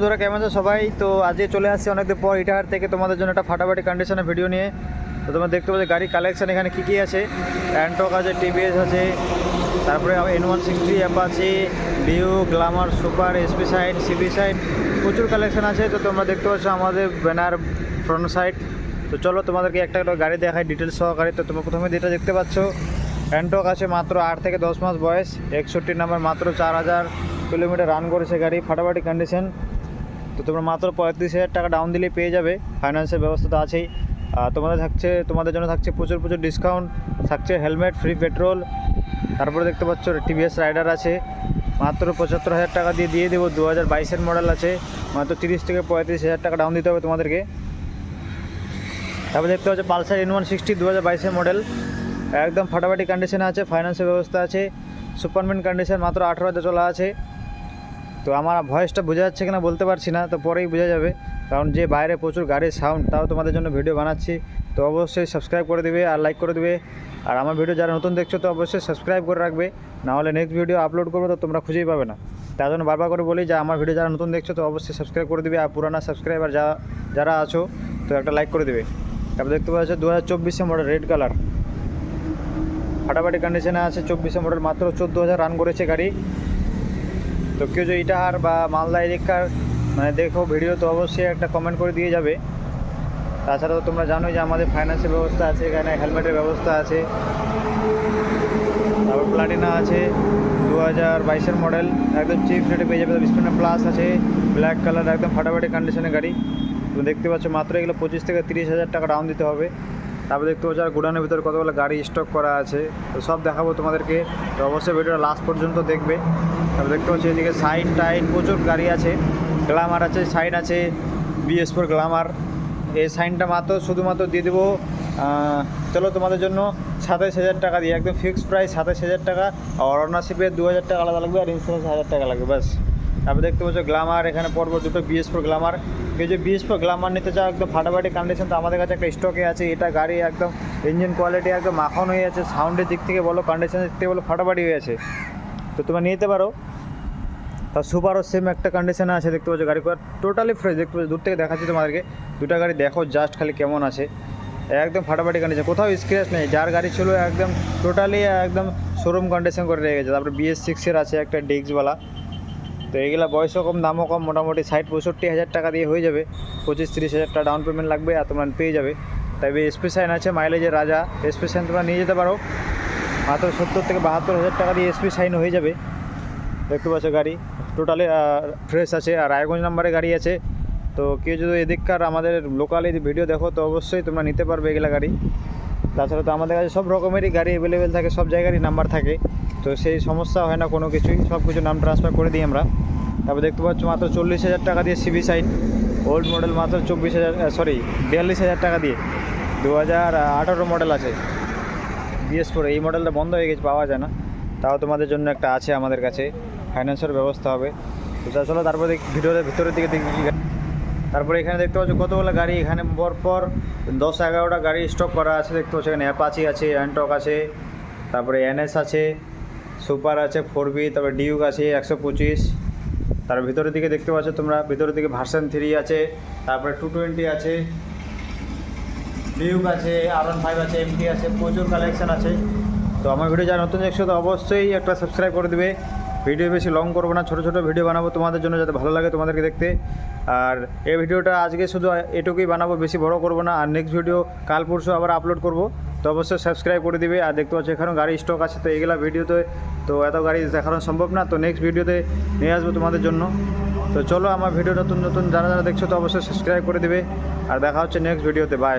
বন্ধুরা, কেমন আছো সবাই? তো আজকে চলে আসছে অনেকদিন পর ইটাহার থেকে তোমাদের জন্য একটা ফাটাফাটি কন্ডিশনের ভিডিও নিয়ে। তো তোমরা দেখতে পাচ্ছ গাড়ি কালেকশন এখানে কী কী আছে। অ্যান্টক আছে টিভিএস আছে, তারপরে এন ওয়ান সিক্সটি অ্যাপ আছে due glamour super SP side CB side প্রচুর কালেকশন আছে। তো তোমরা দেখতে পাচ্ছ আমাদের ব্যানার ফ্রন্ট সাইড তো চলো তোমাদেরকে একটা একটা গাড়ি দেখায় ডিটেলস সহকারে। তো তোমরা প্রথমে যেটা দেখতে পাচ্ছ অ্যান্টক আছে মাত্র আট থেকে দশ মাস বয়স, একষট্টি নাম্বার মাত্র চার হাজার কিলোমিটার রান করেছে গাড়ি। ফাটাফাটি কন্ডিশন তো তোমরা মাত্র পঁয়ত্রিশ হাজার টাকা ডাউন দিলে পেয়ে যাবে। ফাইন্যান্সের ব্যবস্থা তো আছেই। তোমাদের থাকছে, তোমাদের জন্য থাকছে প্রচুর প্রচুর ডিসকাউন্ট থাকছে হেলমেট ফ্রি পেট্রোল তারপরে দেখতে পাচ্ছ টিভিএস রাইডার আছে। মাত্র পঁচাত্তর হাজার টাকা দিয়ে দিয়ে দেবো। দু হাজার বাইশের মডেল আছে। মাত্র তিরিশ থেকে পঁয়ত্রিশ হাজার টাকা ডাউন দিতে হবে তোমাদেরকে। তারপরে দেখতে পাচ্ছ পালসার এন ওয়ান সিক্সটি দু হাজার বাইশের মডেল একদম ফাটাফাটি কন্ডিশনে আছে ফাইন্যান্সের ব্যবস্থা আছে। সুপারম্যান কন্ডিশন মাত্র আঠেরো হাজার চলা আছে। তো আমার ভয়েসটা বোঝা যাচ্ছে কিনা বলতে পারছি না, তো পরেই বোঝা যাবে। কারণ যে বাইরে প্রচুর গাড়ির সাউন্ড তাও তোমাদের জন্য ভিডিও বানাচ্ছি। তো অবশ্যই সাবস্ক্রাইব করে দেবে আর লাইক করে দেবে। আর আমার ভিডিও যারা নতুন দেখছ, তো অবশ্যই সাবস্ক্রাইব করে রাখবে। না হলে নেক্সট ভিডিও আপলোড করব, তো তোমরা খুঁজেই পাবে না। তার জন্য বারবার করে বলি যে, আমার ভিডিও যারা নতুন দেখছ, তো অবশ্যই সাবস্ক্রাইব করে দিবে। আর পুরানা সাবস্ক্রাইবার যা যারা আছো, তো একটা লাইক করে দেবে। তারপর দেখতে পাচ্ছ দু হাজার চব্বিশে মডেল রেড কালার ফাটাফাটি কন্ডিশনে আছে, চব্বিশে মডেল মাত্র চোদ্দ হাজার রান করেছে গাড়ি। তো কেউ যদি ইটাহার বা মালদা এদিককার মানে দেখো ভিডিও, তো অবশ্যই একটা কমেন্ট করে দিয়ে যাবে। তাছাড়া তো তোমরা জানোই যে আমাদের ফাইন্যান্সের ব্যবস্থা আছে, এখানে হেলমেটের ব্যবস্থা আছে। তারপর প্লাটিনা আছে দু হাজার বাইশের মডেল একদম চিপ রেটে পেয়ে যাবে। স্পিনার প্লাস আছে ব্ল্যাক কালার একদম ফাটাফাটি কন্ডিশনের গাড়ি। তুমি দেখতে পাচ্ছ মাত্র এগুলো পঁচিশ থেকে তিরিশ হাজার টাকা ডাউন দিতে হবে। তারপর দেখতে পাচ্ছ আর গোডাউনের ভিতরে কতগুলো গাড়ি স্টক করা আছে। তো সব দেখাবো তোমাদেরকে। তো অবশ্যই ভিডিওটা লাস্ট পর্যন্ত দেখবে। তারপর দেখতে পাচ্ছি এদিকে সাইড টাইড প্রচুর গাড়ি আছে। গ্লামার আছে সাইন আছে বিএস ফোর গ্লামার এই সাইনটা মাত্র শুধুমাত্র দিয়ে দেবো। চলো তোমাদের জন্য সাতাইশ হাজার টাকা দিয়ে, একদম ফিক্সড প্রাইস সাতাইশ হাজার টাকা। আর অনারশিপে দু হাজার টাকা আলাদা লাগবে আর ইন্স্যুরেন্স হাজার টাকা লাগবে, ব্যাস। তারপর দেখতে পাচ্ছ গ্লামার এখানে পরপর দুটো বিএস ফোর গ্লামার এই যে বিএস ফোর গ্লামার নিতে চাও, একদম ফাটাফাটি কন্ডিশন তো আমাদের কাছে একটা স্টকে আছে, এটা গাড়ি একদম ইঞ্জিন কোয়ালিটি একদম মাখন হয়ে আছে সাউন্ডের দিক থেকে বলো কন্ডিশনের দিক থেকে বলো, ফাটাফাটি হয়ে আছে। তো তোমরা নিতে পারো। তা সুপারও সেম একটা কন্ডিশনে আছে, দেখতে পাচ্ছ গাড়ি টোটালি ফ্রেশ দেখতে পাচ্ছ, দূর থেকে দেখাচ্ছি তোমাদেরকে। দুটো গাড়ি দেখো জাস্ট খালি কেমন আছে। একদম ফাটাফাটি কন্ডিশন কোথাও স্ক্র্যাচ নেই, যার গাড়ি ছিল একদম টোটালি একদম শোরুম কন্ডিশন করে রেখে রেখেছে। তারপরে বিএস সিক্সের আছে একটা ডিস্কওয়ালা তো এইগুলা বয়সও কম, দামও কম, মোটামুটি ষাট, পঁয়ষট্টি হাজার টাকা দিয়ে হয়ে যাবে। পঁচিশ, তিরিশ হাজার টাকা ডাউন পেমেন্ট লাগবে আর তোমরা পেয়ে যাবে। তবে এসপি সাইন আছে মাইলেজের রাজা। এসপি সাইন তোমরা নিয়ে যেতে পারো। মাত্র সত্তর থেকে বাহাত্তর হাজার টাকা দিয়ে এসপি সাইন হয়ে যাবে। দেখতে পাচ্ছ গাড়ি। টোটালি ফ্রেশ আছে আর রায়গঞ্জ নাম্বারে গাড়ি আছে। তো কেউ যদি এদিককার আমাদের লোকাল ভিডিও দেখো, তো অবশ্যই তোমরা নিতে পারবে এগুলা গাড়ি। তাছাড়া তো আমাদের কাছে সব রকমেরই গাড়ি অ্যাভেলেবেল থাকে, সব জায়গারই নাম্বার থাকে। তো সেই সমস্যা হয় না কোনো কিছুই, সব কিছু নাম ট্রান্সফার করে দিই আমরা। তারপর দেখতে পাচ্ছ মাত্র চল্লিশ হাজার টাকা দিয়ে সিবি সাইন ওল্ড মডেল মাত্র চব্বিশ হাজার সরি বিয়াল্লিশ হাজার টাকা দিয়ে। দু হাজার আঠারো মডেল আছে। বিএস ফোর এই মডেলটা বন্ধ হয়ে গেছে, পাওয়া যায় না। তাও তোমাদের জন্য একটা আছে আমাদের কাছে। ফাইন্যান্সের ব্যবস্থা হবে। তো চলো তারপরে ভিডিওর ভিতরের দিকে দেখি তারপরে এখানে দেখতে পাচ্ছ কতগুলো গাড়ি, এখানে পরপর দশ এগারোটা গাড়ি স্টক করা আছে, দেখতে পাচ্ছ এখানে অ্যাপাচি আছে অ্যান্টক আছে, তারপরে এনএস আছে। সুপার আছে, ফোর বি, তারপরে ডিউক আছে একশো পঁচিশ। তার ভিতরের দিকে দেখতে পাচ্ছ তোমরা, ভিতরের দিকে ভার্সন থ্রি আছে, তারপরে টু টোয়েন্টি আছে, ডিউক আছে আর ওয়ান ফাইভ আছে, এমটি আছে, প্রচুর কালেকশান আছে। তো আমার ভিডিও যারা নতুন দেখছ, তো অবশ্যই একটা সাবস্ক্রাইব করে দেবে। ভিডিও বেশি লং করব না, ছোটো ছোটো ভিডিও বানাবো তোমাদের জন্য যাতে ভালো লাগে তোমাদেরকে দেখতে। আর এই ভিডিওটা আজকে শুধু এটুকুই বানাবো, বেশি বড় করব না। আর নেক্সট ভিডিও কাল পরশু আবার আপলোড করব। তো অবশ্যই সাবস্ক্রাইব করে দিবে। আর দেখতে পাচ্ছ, এখানেও গাড়ি স্টক আছে। তো এইগুলা ভিডিওতে, তো এত গাড়ি দেখানো সম্ভব না। তো নেক্সট ভিডিওতে নিয়ে আসব তোমাদের জন্য। তো চলো, আমার ভিডিও নতুন নতুন যারা যারা দেখছ, তো অবশ্যই সাবস্ক্রাইব করে দিবে। আর দেখা হচ্ছে নেক্সট ভিডিওতে। বাই